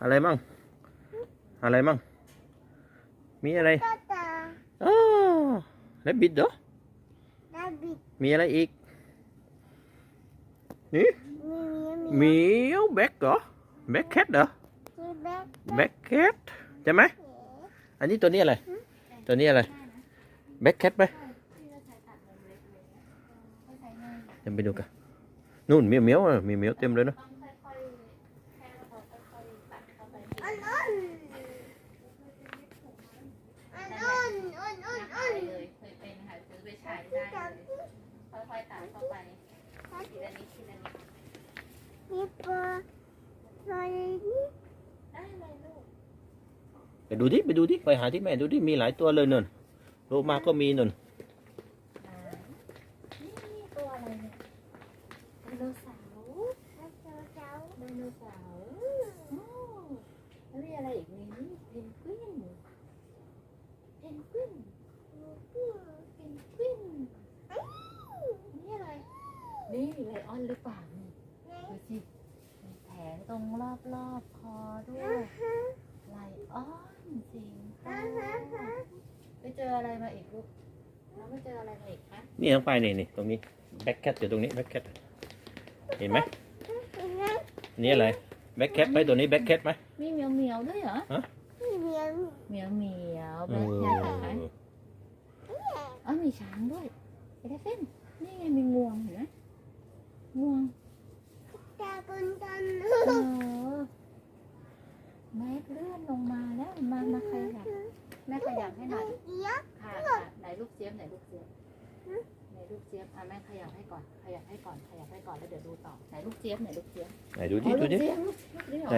อะไรมั่ง อะไรมั่ง มีอะไรตาตาอ้าวแล้วบิดเหรอดาบิดมีอะไรอีก นี่มีมีเหมียวแบ็กเหรอแบ็กแคทเหรอมีแบ็คแบ็กแคทใช่ไหมอันนี้ตัวนี้อะไร ตัวนี้อะไรแบ็กแคทไหมเดี๋ยวไปดูกันนู่นเหมียวเหมียวอะมีเหมียวเต็มเลยเนอะ อันนู้นอันนู้นอันนู้นอัน เลยเคยเป็นค่ะซื้อไปใช้ได้เลยค่อยๆตัดเข้าไปทีละนิดทีละนิด มีปลาปลานี่ ได้เลยลูก ไปดูดิไปดูดิไปหาที่แม่ดูดิมีหลายตัวเลยนู่นโลมาก็มีนู่นนี่ตัวอะไรเนี่ยไดโนเสาร์เจ้าเจ้าไดโนเสาร์อ้แล้วมีอะไรอีกมีนี่เพนกวินเพนกวินเพนกวินนี่อะไรนี่ไลออนหรือเปล่านี่ดูสิมีแผงตรงรอบรอบๆคอด้วยไลออน จริงค่ะไปเจออะไรมาอีกลูกแล้วไปเจออะไรมาอีกคะนี่ทั้งไปนี่นี่ตรงนี้แบ็กแคทอยู่ตรงนี้แบ็กแคทเห็นไหมนี่อะไรแบ็กแคทไหมตัวนี้แบ็กแคทไหมมีเหมียวเหมียวๆด้วยเหรอมีเมียเหมียวเหมียวเอแบล็คอแคทเหรอคะอ๋อมีช้างด้วยเอเลฟเฟนนี่ไงมีงวงเห็นไหมงวง ตาบนตัน เออแม่เลื่อนลงมาแล้วมามาขยับแม่ขยับให้หน่อย เอี๊ยะ ค่ะค่ะไหนลูกเจี๊ยบไหนลูกเจี๊ยบไหนลูก เจี๊ยบอะแม่ขยับให้ก่อน ขยับให้ก่อน ขยับให้ก่อนแล้วเดี๋ยวดูต่อ ไหนลูกเจี๊ยบไหนลูกเจี๊ยบไหนดูดิอ๋อดูลูกดิเจี๊ยบลูกเจี๊ยบนี่เหรอไหน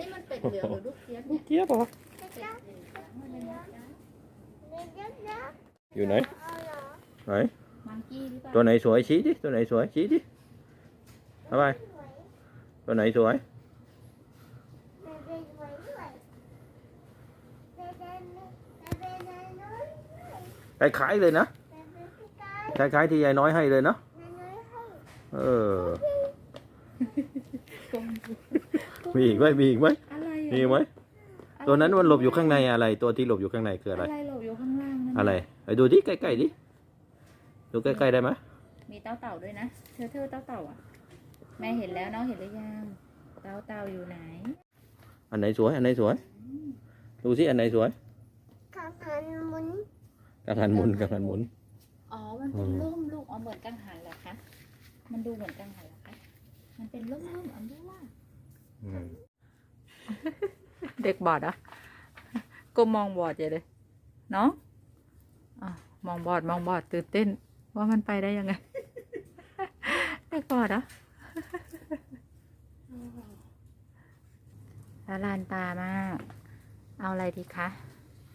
นี่มันเป็ดเหลืองหรือลูกเจี๊ยบเนี่ยเจี๊ยบเหรอเป็ดเหลืองมันเป็นลูกเจี๊ยบเดี๋ยวเดี๋ยวเดี๋ยวอยู่ไหนเอาเหรอไหน มังกี้หรือเปล่าตัวไหนสวยชี้ดิ ตัวไหนสวยชี้ดิเอาไปตัวไหนสวยเบเบ้ไว้ด้วยเบเบ้เบเบ้น้อยน้อยคล้ายๆเลยนะเบเบ้พี่กาย คล้ายๆที่ยายน้อยให้เลยเนาะน้อยน้อยให้เออกลมมีอีกไหมมีอีกไหมอะไรมีอีกไหมตัวนั้นมันหลบอยู่ข้างในอะไร ตัวที่หลบอยู่ข้างในคืออะไร อะไรหลบอยู่ข้างล่างนั่นอะไรไปดูดิใกล้ๆดิดูใกล้ๆได้ไหมมีเต้าเต่าด้วยนะเธอเธอเต้าเต่าอะแม่เห็นแล้วน้องเห็นหรือยังเต้าเต่าอยู่ไหน อันไหนสวย อันไหนสวย ดูสิอันไหนสวยข้าวผันหมุนกังหันหมุนกังหันหมุน อ๋อ มันเป็นอืมร่มลูกอ๋อเหมือนกังหันเหรอคะ มันดูเหมือนกังหันเหรอคะ มันเป็นร่มร่มอันนี้ว่าอืมเด็กบอดอะก็มองบอดใหญ่เลยเนาะอะมองบอดมองบอดตื่นเต้น ว่ามันไปได้ยังไง เด็กบอดเหรอะละลานตามาก เอาอะไรดีคะ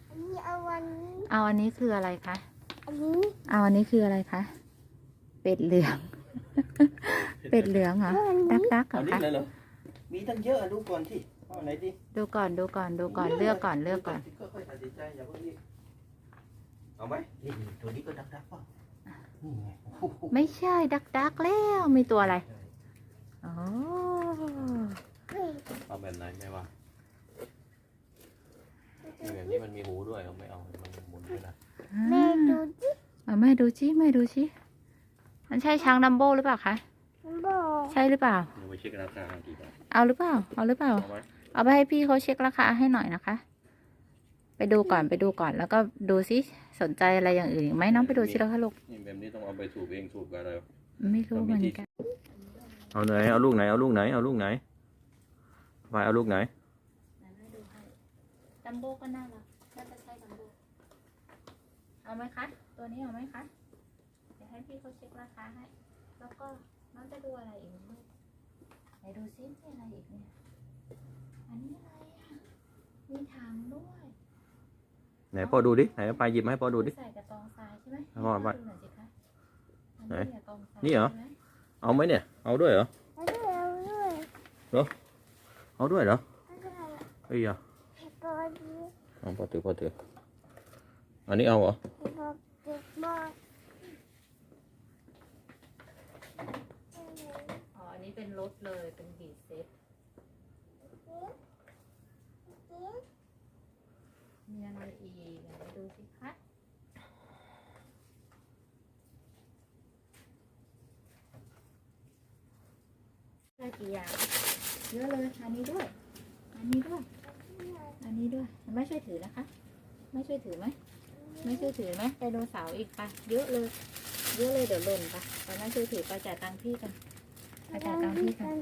อันนี้เอาวันนี้เอาอันนี้คืออะไรคะ อันนี้เอาอันนี้คืออะไรคะ เป็ดเหลือง เป็ดเหลืองเหรอ ดักดักๆเหรอัอนนี้คะ เลยเหรอ มีตั้งเยอะอะดูก่อนที่เอาไหนดิดูก่อน ดูก่อน ดูก่อน เลือกก่อน เลือกก่อน ค่อยๆตัดสินใจอย่าเพิ่งรีบเอาไหมนี่ตัวนี้ก็ดักดักป่ะนี่ไงโอ้โหไม่ใช่ ดักดักๆแล้ว มีตัวอะไรอ๋อเอาแบบไหนไม่ว่าแบบนี้มันมีหูด้วยเอาไม่เอา มันหมุนไม่ได้แม่ดูดิเอา แม่ดูชิแม่ดูชิมันใช่ช้างดัมโบ้หรือเปล่าคะบอกใช่หรือเปล่า เดี๋ยวไปเช็คราคากี่บาทเอาหรือเปล่า เอาหรือเปล่า เอาไหมเอาไปให้พี่เขาเช็คราคาให้หน่อยนะคะ ไปดูก่อนไปดูก่อนแล้วก็ดูซิสนใจอะไรอย่างอื่นอีกไหมน้องไปดูซิแล้วค่ะลูกนี่แบบนี้ต้องเอาไปสูบเองสูบกับอะไรไม่รู้เหมือนกันเอาไหนเอาลูกไหนเอาลูกไหนเอาลูกไหนไปเอาลูกไหนดัมโบ้ก็น่ารักน่าจะใช่ดัมโบ้ เอาไหมคะ ตัวนี้เอาไหมคะ เดี๋ยวให้พี่เขาเช็คราคาให้ แล้วก็น้องจะดูอะไรอีกไหมลูกไหนดูซิมีอะไรอีกเนี่ย อันนี้อะไรอะ มีถังด้วยไหนพ่อดูดิ ไหนไปหยิบมาให้พ่อดูดิ ใส่กับกองทรายใช่ไหมเอาพ่อไปดูหน่อยสิคะอันไหนนี้กองทรายนี่เหรอ ใช่ไมเอาไหมเนี่ย เอาด้วยเหรอ เอาด้วยเอาด้วยเอาด้วยเหรอเอาด้วยเอ้ยอะให้ปอดีเอาพอถือพอถือ อันนี้เอาเหรออ๋ออันนี้เป็นรถเลย เป็นบีเซ็ตมีอะไรอีกดูสิคะได้ยอย่างเยอะเลย อันนี้ด้วย อันนี้ด้วย อันนี้ด้วย ไม่ช่วยถือนะคะ ไม่ช่วยถือไหม ไม่ช่วยถือไหมไดโนเสาร์อีกไปะเยอะเลย เยอะเลยเดี๋ยวหล่นไปไปไม่ช่วยถือไปจ่ายตังค์พี่กันไปจ่ายตังค์พี่กัน